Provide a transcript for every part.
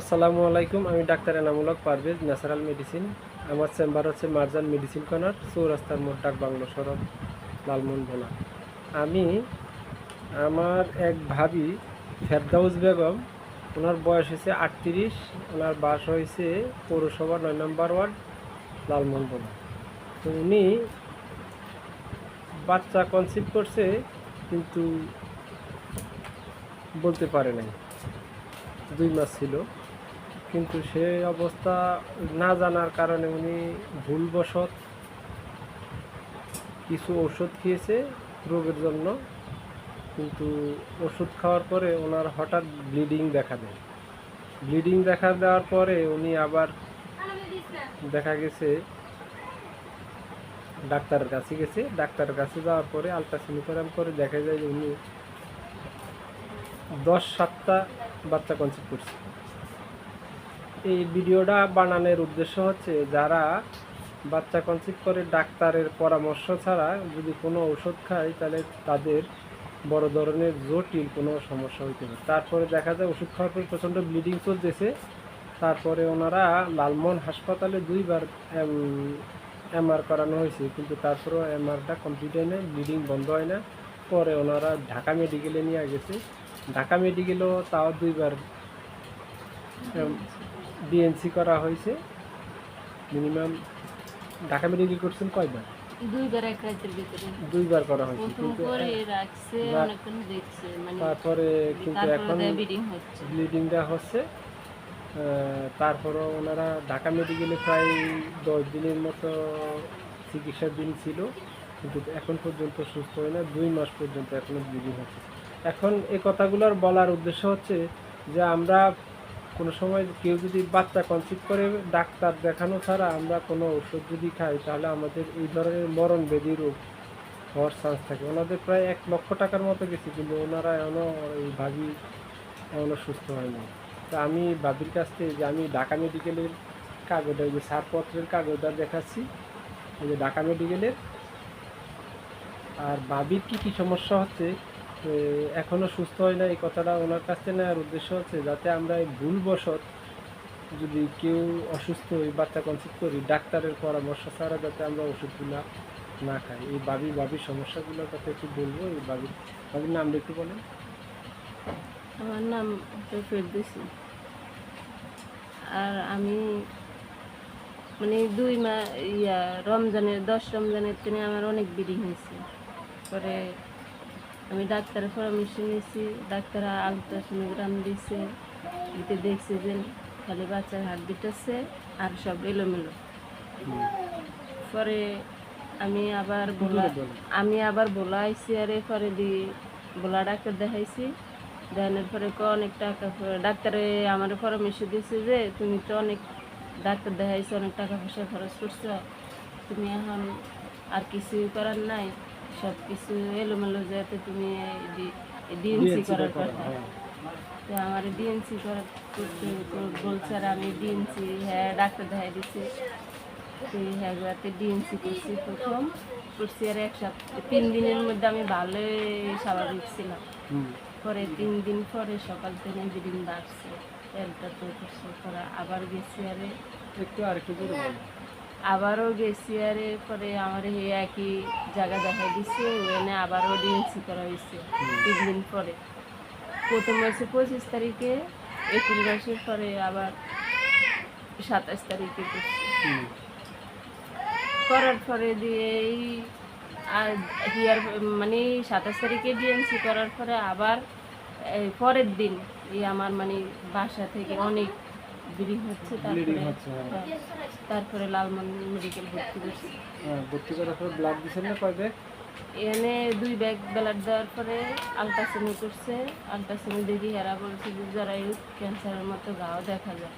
আসসালামু আলাইকুম, আমি ডাক্তার এনামুলক পারভেজ, ন্যাচারাল মেডিসিন। আমার চেম্বার হচ্ছে মার্জান মেডিসিন কর্নার, চৌরাস্তার মোড়, ডাক বাংলো সড়ক, লালমোহন ভোলা। আমি, আমার এক ভাবি ফেরদাউস বেগম, ওনার বয়স হয়েছে আটত্রিশ, ওনার বাস হয়েছে পৌরসভা নয় নম্বর ওয়ার্ড, লালমোহন ভোলা। তো উনি বাচ্চা কনসিভ করছে, কিন্তু বলতে পারে নাই। দুই মাস ছিল। কিন্তু সে অবস্থা না জানার কারণে উনি ভুলবশত কিছু ওষুধ খেয়েছে রোগের জন্য, কিন্তু ওষুধ খাওয়ার পরে ওনার হঠাৎ ব্লিডিং দেখা দেয়। ব্লিডিং দেখা দেওয়ার পরে উনি আবার দেখা গেছে, ডাক্তারের কাছে গেছে। ডাক্তারের কাছে যাওয়ার পরে আলট্রাসোনোগ্রাম করে দেখা যায় যে উনি দশ সাতটা বাচ্চা কনসিভ করছে। এই ভিডিওটা বানানোর উদ্দেশ্য হচ্ছে যারা বাচ্চা কনসিভ করে ডাক্তারের পরামর্শ ছাড়া যদি কোনো ওষুধ খায়, তাহলে তাদের বড় ধরনের জটিল কোনো সমস্যা হইতে পারে। তারপরে দেখা যায় ওষুধ খাওয়ার পর প্রচণ্ড ব্লিডিং চলতেছে। তারপরে ওনারা লালমোহন হাসপাতালে দুইবার এমআর করানো হয়েছে, কিন্তু তারপরেও এমআরটা কমপ্লিট হয় না ব্লিডিং বন্ধ হয় না পরে ওনারা ঢাকা মেডিকেলে নিয়ে গেছে। ঢাকা মেডিকেলও তাও দুইবার ডিএনসি করা হয়েছে। মিনিমাম ঢাকা মেডিকেল করছেন কয়বার? দুইবার এক রাতের ভিতরে। দুইবার করা হয়েছে কিন্তু রাখছে অনেকক্ষণ দেখছে মানে তারপরে কিন্তু এখন ব্লিডিং হচ্ছে। ব্লিডিংটা হচ্ছে। তারপরও ওনারা ঢাকা মেডিকেলে প্রায় দশ দিনের মতো চিকিৎসার দিন ছিল কিন্তু এখন পর্যন্ত সুস্থ হয় না দুই মাস পর্যন্ত এখনও ব্লিডিং হচ্ছে। এখন এই কথাগুলোর বলার উদ্দেশ্য হচ্ছে যে আমরা কোনো সময় কেউ যদি বাচ্চা কনসিভ করে ডাক্তার দেখানো ছাড়া আমরা কোনো ওষুধ যদি খাই, তাহলে আমাদের এই ধরনের মরণ ব্যাধি রোগ হওয়ার চান্স থাকে। ওনাদের প্রায় এক লক্ষ টাকার মতো গেছে, কিন্তু ওনারা এখনও এই ভাবি এখনও সুস্থ হয়নি। তা আমি ভাবির কাছ থেকে যে আমি ঢাকা মেডিকেলের কাগজ ওই যে ছাড়পত্রের কাগজটা দেখাচ্ছি ওই যে ঢাকা মেডিকেলের। আর ভাবির কি কি সমস্যা হচ্ছে এ, এখনও সুস্থ হয় না এই কথাটা ওনার কাছ থেকে নেওয়ার উদ্দেশ্য হচ্ছে যাতে আমরা এই ভুলবশত যদি কেউ অসুস্থ হই বাচ্চা কনসিভ করি ডাক্তারের পরামর্শ ছাড়া যাতে আমরা ওষুধগুলো না খাই। এই বাবি বাবির সমস্যাগুলোর কথা একটু বলব এই বাবির বাবির নামটা একটু বলেন। আমার নাম ফেরদৌসি। আর আমি মানে দুই মা ইয়া রমজানের দশ রমজানের দিনে আমার অনেক ব্লিডিং হয়েছে। পরে আমি ডাক্তারের পরামর্শ নিয়েছি ডাক্তার আলট্রাসোনোগ্রাম দিছে দিতে দেখছে যে খালি বাচ্চার হার্টবিট আছে আর সব এলোমেলো। পরে আমি আবার বলা আমি আবার বলা আইসি আরে পরে দি বলা ডাক্তার দেখাইছি। দেখানোর পরে ক অনেক টাকা ডাক্তারে আমার পরামর্শ দিয়েছে যে তুমি তো অনেক ডাক্তার দেখাইছো অনেক টাকা পয়সা খরচ করছ তুমি এখন আর কিছুই করার নাই। সব কিছু এলোমেলো যাতে তুমি ডিএনসি করার করা, কথা হ্যাঁ। তো আমার ডিএনসি করার করতে বলছে আর আমি ডিএনসি হ্যাঁ ডাক্তার দেখাই দিচ্ছে। সেই হ্যাঁ ডিএনসি করছি। প্রথম করছি আর এক সপ্তাহ তিন দিনের মধ্যে আমি ভালোই স্বাভাবিক ছিলাম। পরে তিন দিন পরে সকাল থেকে ব্লিডিং বাড়ছে। তেলটা তো আবার গেছি আরে একটু আর একটু আবারও গেছি আরে পরে আমার এই একই জায়গা দেখা দিচ্ছে ওখানে আবারও ডিএনসি করা হয়েছে তিন দিন পরে। প্রথম মাসে পঁচিশ তারিখে এপ্রিল মাসের পরে আবার সাতাশ তারিখে করার পরে দিয়ে এই আর হিয়ার মানে সাতাশ তারিখে ডিএনসি করার পরে আবার পরের দিন এই আমার মানে বাসা থেকে অনেক ব্লিডিং হচ্ছে তারপরে হচ্ছে, হ্যাঁ। হ্যাঁ, তারপরে লালমন মেডিকেল ভর্তি করছি। হ্যাঁ, ভর্তি করার পর ব্লাড দিচ্ছেন না কয় ব্যাগ এনে দুই ব্যাগ ব্লাড দেওয়ার পরে আলট্রাসাউন্ড করছে আলট্রাসাউন্ড দেখি হেরা বলছে যে জরায়ু ক্যান্সারের মতো গাও দেখা যায়।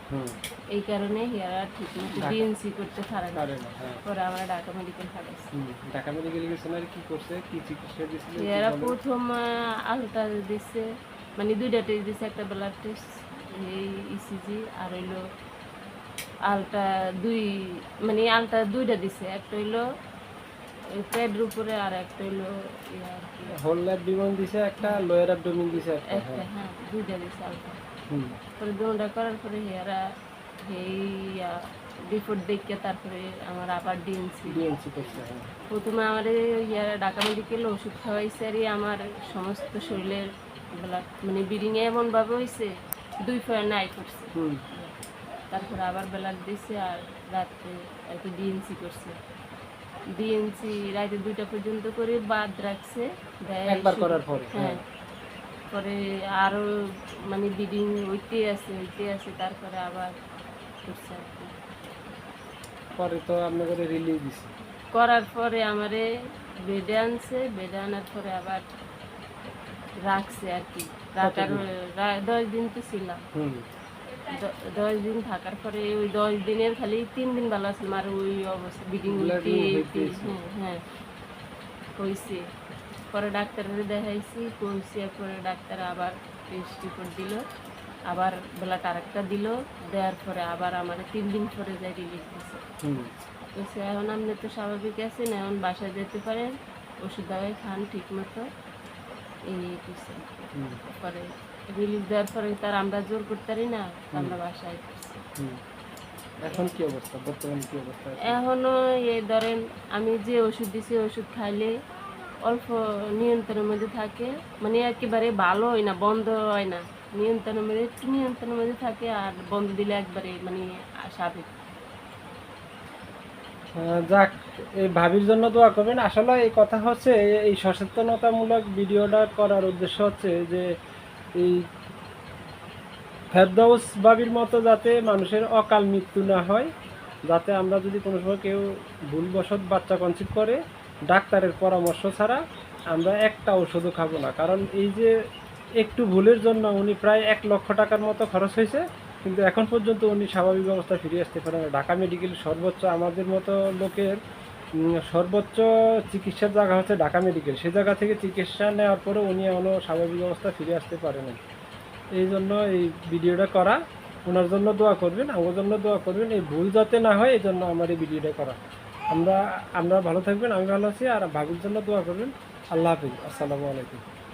এই কারণে হেরা ঠিক মতো ডিএনসি করতে পারে না। পারে হ্যাঁ। আমরা ঢাকা মেডিকেল পাঠাইছি। ঢাকা মেডিকেলে আর কি করছে? কি চিকিৎসা দিয়েছিল একটু প্রথম আলটা দিচ্ছে মানে দুইটা টেস্ট দিচ্ছে একটা ব্লাড টেস্ট এই ইসিজি আর হইল আলটা দুই মানে আলটা দুইটা দিছে। একটা হইল পেটের উপরে আর একটা হইল ইয়ে হোল ল্যাব দিছে একটা লোয়ার অ্যাবডোমিন দিছে একটা একটা হ্যাঁ। হ্যাঁ দুইটা দিছে আলটা হুম। পরে দোনটা করার পরে হেয়ারা এই রিপোর্ট দেখে তারপরে আমার আবার ডিএনসি ডিএনসি করছে হ্যাঁ। প্রথমে আমার ইয়ার ঢাকা মেডিকেল ওষুধ খাওয়াইছে আর আমার সমস্ত শরীরের ব্লাড মানে ব্লিডিংয়ে এমনভাবে হয়েছে দুই ফয়ের নাই করছে। তারপরে আবার ব্লাড দিছে আর রাত্রে আর কি ডিএনসি করছে। ডিএনসি রাতে দুইটা পর্যন্ত করে বাদ রাখছে একবার করার পরে, হ্যাঁ। হ্যাঁ। পরে আরও মানে ব্লিডিং হইতে আছে হইতে আছে তারপরে আবার করছে আর কি। পরে তো আপনাদের রিলিজ দিছে। করার পরে আমারে বেডে আনছে বেডে আনার পরে আবার রাখছে আর কি। রাখার দশ দিন তো ছিলাম। দশ দিন থাকার পরে ওই দশ দিনের খালি তিন দিন ভালো আসলাম আর ওই অবস্থা হইতেছে। হ্যাঁ হ্যাঁ হয়েছে পরে ডাক্তারের দেখাইছি কইছি পরে ডাক্তার আবার টেস্ট রিপোর্ট দিল আবার বেলা আরেকটা দিল দেওয়ার পরে আবার আমার তিন দিন পরে যাই রিলিজ দিছে। এখন আপনি তো স্বাভাবিক আছেন এখন বাসায় যেতে পারেন ওষুধ দাওয়াই খান ঠিক মতো এই কিছু পরে রিলিজ দেওয়ার পরে তার আমরা জোর করতে পারি না তো আমরা বাসায় করছি। হুম। এখন কি অবস্থা? বর্তমানে কি অবস্থা এখনও এই ধরেন আমি যে ওষুধ দিছি ওষুধ খাইলে অল্প নিয়ন্ত্রণের মধ্যে থাকে। মানে একেবারে ভালো হয় না বন্ধ হয় না। নিয়ন্ত্রণের মধ্যে একটু নিয়ন্ত্রণের মধ্যে থাকে আর বন্ধ দিলে একবারে মানে স্বাভাবিক। যাক, এই ভাবির জন্য দোয়া করবেন। আসলে এই কথা হচ্ছে, এই- সচেতনতামূলক ভিডিওটা করার উদ্দেশ্য হচ্ছে যে এই ফেরদৌস বাবির মতো যাতে মানুষের অকাল মৃত্যু না হয়, যাতে আমরা যদি কোনো সময় কেউ ভুলবশত বাচ্চা কনসিভ করে, ডাক্তারের পরামর্শ ছাড়া আমরা একটা ওষুধও খাব না। কারণ এই যে একটু ভুলের জন্য উনি প্রায় এক লক্ষ টাকার মতো খরচ হয়েছে কিন্তু এখন পর্যন্ত উনি স্বাভাবিক অবস্থায় ফিরে আসতে পারেন। ঢাকা মেডিকেল সর্বোচ্চ আমাদের মতো লোকের সর্বোচ্চ চিকিৎসার জায়গা হচ্ছে ঢাকা মেডিকেল। সে জায়গা থেকে চিকিৎসা নেওয়ার পরে উনি এখনও স্বাভাবিক অবস্থায় ফিরে আসতে পারেন এই জন্য এই ভিডিওটা করা, ওনার জন্য দোয়া করবেন, আমার জন্য দোয়া করবেন। এই ভুল যাতে না হয়, এই জন্য আমার এই ভিডিওটা করা। আমরা আমরা ভালো থাকবেন, আমি ভালো আছি, আর ভাবির জন্য দোয়া করবেন। আল্লাহ হাফিজ। আসসালামু আলাইকুম।